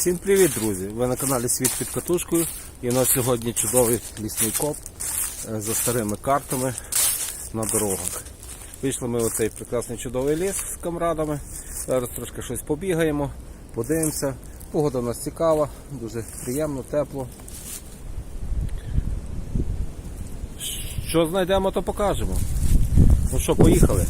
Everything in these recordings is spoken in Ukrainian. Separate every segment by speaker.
Speaker 1: Всім привіт, друзі! Ви на каналі Світ під катушкою і у нас сьогодні чудовий лісний коп е, за старими картами на дорогах. Вийшли ми в цей прекрасний чудовий ліс з камрадами. Зараз трошки щось побігаємо, подивимося. Погода у нас цікава, дуже приємно, тепло. Що знайдемо, то покажемо. Ну що, поїхали.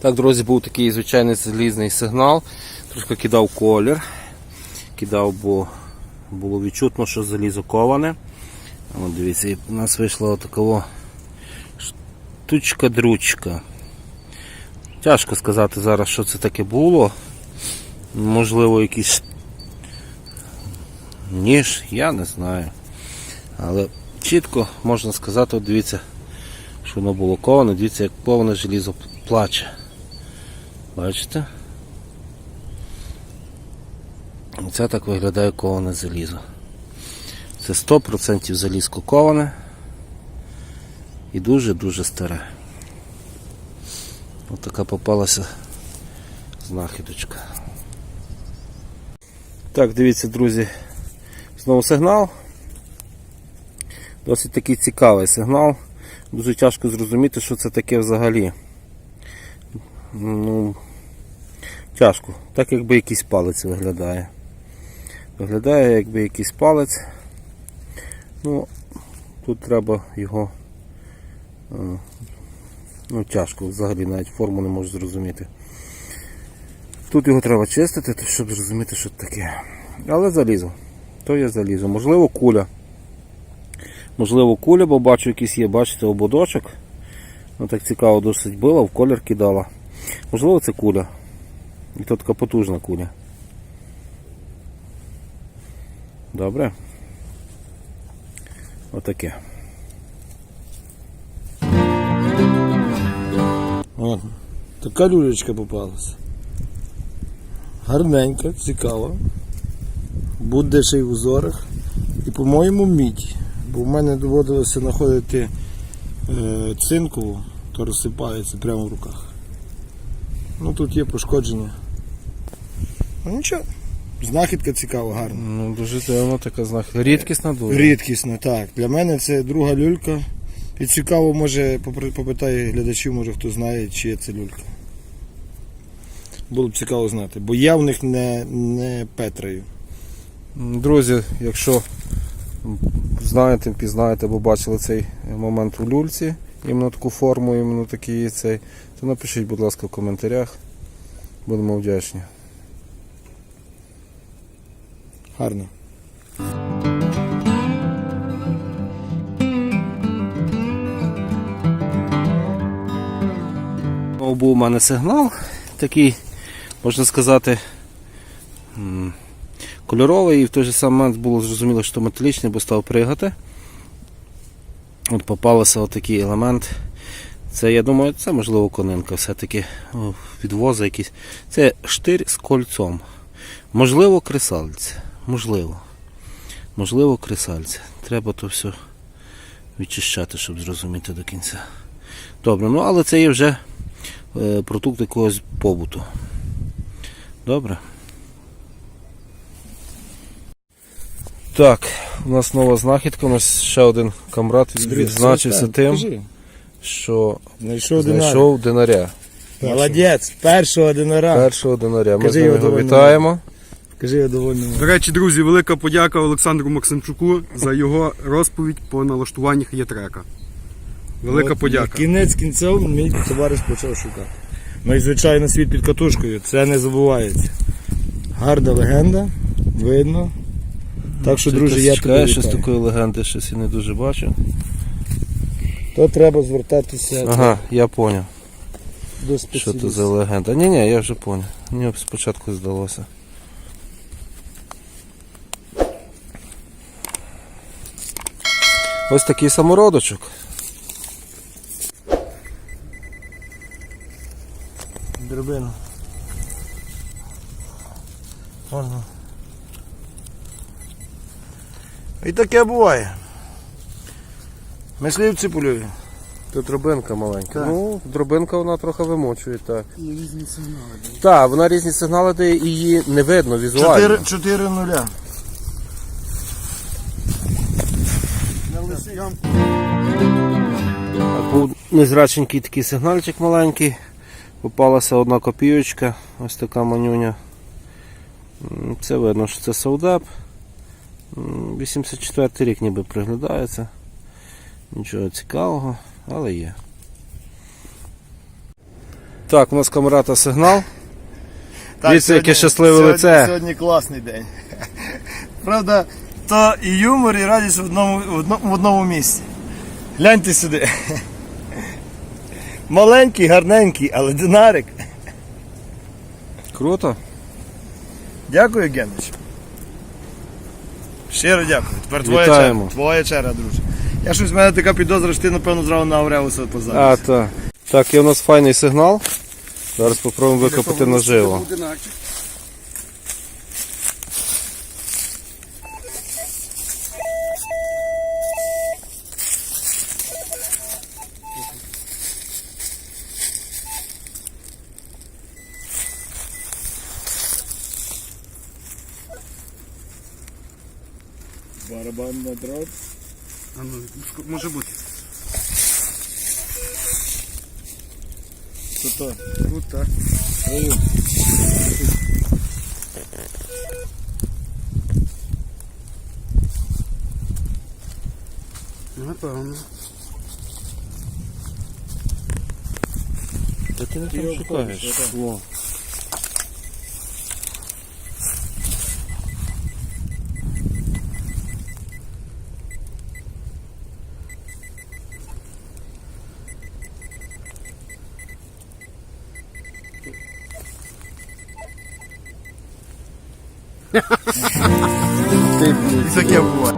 Speaker 1: Так, друзі, був такий звичайний залізний сигнал. Трошки кидав колір. Кидав, бо було відчутно, що залізо коване. От дивіться, і у нас вийшла отакова штучка-дручка. Тяжко сказати зараз, що це таке було. Можливо, якийсь ніж, я не знаю. Але чітко можна сказати, от дивіться, що воно було коване, дивіться, як коване желізо плаче. Бачите? Оце так виглядає коване залізо. Це 100% залізко коване і дуже-дуже старе. Ось така попалася знахідочка. Так, дивіться, друзі, знову сигнал. Досить такий цікавий сигнал. Дуже тяжко зрозуміти, що це таке взагалі. Ну, тяжко. Так якби якийсь палець виглядає. Виглядає якби якийсь палець. Ну, тут треба його. е, Ну, тяжко, взагалі навіть форму не можу зрозуміти. Тут його треба чистити, щоб зрозуміти, що таке. Але залізо. То є залізо. Можливо, куля. Можливо, куля, бо бачу якийсь є, бачите, ободочок. Ну так цікаво досить била, в колір кидала. Можливо, це куля. І то така потужна куля. Добре. Отаке.
Speaker 2: От, така люлечка попалася. Гарненька, цікава. Буде ще й в узорах. І, по-моєму, мідь. Бо в мене доводилося знаходити е, цинкову, то розсипається прямо в руках. Ну тут є пошкодження. Ну нічого. Знахідка цікава, гарна.
Speaker 1: Ну, дуже дивно така знак. Рідкісна дуже.
Speaker 2: Рідкісно, так. Для мене це друга люлька. І цікаво, може, попитаю глядачів, може хто знає, чи є це люлька. Було б цікаво знати, бо я в них не, не петраю.
Speaker 1: Друзі, якщо знаєте, пізнаєте або бачили цей момент у люльці, іменно таку форму, іменно такий цей, то напишіть, будь ласка, в коментарях. Будемо вдячні.
Speaker 2: Гарно.
Speaker 1: Був у мене сигнал такий, можна сказати, кольоровий, і в той же самий момент було зрозуміло, що металічний, бо став пригати. От попався отакий елемент. Це, я думаю, це можливо конинка все-таки о, відвоза якийсь. Це штир з кольцом. Можливо, кресальце. Можливо. Можливо, кресальце. Треба то все відчищати, щоб зрозуміти до кінця. Добре, ну але це є вже е, продукт якогось побуту. Добре. Так, у нас нова знахідка, у нас ще один камрад відзначився тим, що
Speaker 2: Знайшов
Speaker 1: знайшов динаря.
Speaker 2: Молодець, першого динара.
Speaker 1: Першого динаря. Ми
Speaker 2: Кажи
Speaker 1: з ним
Speaker 2: його
Speaker 1: вітаємо.
Speaker 2: Кажи я довольний.
Speaker 3: До речі, друзі, велика подяка Олександру Максимчуку за його розповідь по налаштуваннях є-трека. Велика
Speaker 2: От,
Speaker 3: подяка.
Speaker 2: Кінець кінцем мій товариш почав шукати. Ну і звичайно світ під катушкою, це не забувається. Гарна легенда, видно. Так що, друзі, я тебе
Speaker 1: щось такої легенди щось я не дуже бачу.
Speaker 2: То треба звертатися
Speaker 1: Ага, я поняв.
Speaker 2: до
Speaker 1: Що це за легенда? Ні, ні, я вже поняв. Мені спочатку здалося. Ось такий самородочок.
Speaker 2: Дробину. Можна. І таке буває. Мисливці полює.
Speaker 1: Тут дробинка маленька.
Speaker 2: Так.
Speaker 1: Ну, дробинка вона трохи вимочує, так.
Speaker 2: І різні сигнали.
Speaker 1: Так, вона різні сигнали дає і її не видно візуально.
Speaker 2: 4, 4 нуля.
Speaker 1: Так, Був незраченький такий сигнальчик маленький. Попалася одна копійочка, ось така манюня. Це видно, що це Саудеп. М, 84 рік ніби приглядається. Нічого цікавого, але є. Так, у нас камерата сигнал. Дивіться, яке щасливе
Speaker 2: сьогодні,
Speaker 1: лице.
Speaker 2: Сьогодні класний день. Правда, то і юмор, і радість в одному, в одному, в одному місці. Гляньте сюди. Маленький, гарненький, але динарик.
Speaker 1: Круто.
Speaker 2: Дякую, Генич. Щиро дякую. Тепер твоя
Speaker 1: Вітаємо.
Speaker 2: черга. Твоя черга, друже. Я щось в мене така підозра, що ти, напевно, зразу на Ауреуса
Speaker 1: А,
Speaker 2: позавився.
Speaker 1: так. Так, є у нас файний сигнал. Зараз спробуємо викопати наживо.
Speaker 2: Барабан на дрот.
Speaker 3: А ну, ск- може бути.
Speaker 2: Що то?
Speaker 3: Тут так.
Speaker 2: Раю.
Speaker 3: Напевно.
Speaker 1: Та ти не там
Speaker 2: його
Speaker 1: шукаєш.
Speaker 2: входиш, отак.
Speaker 1: Во.
Speaker 3: І таке буває.
Speaker 2: Thank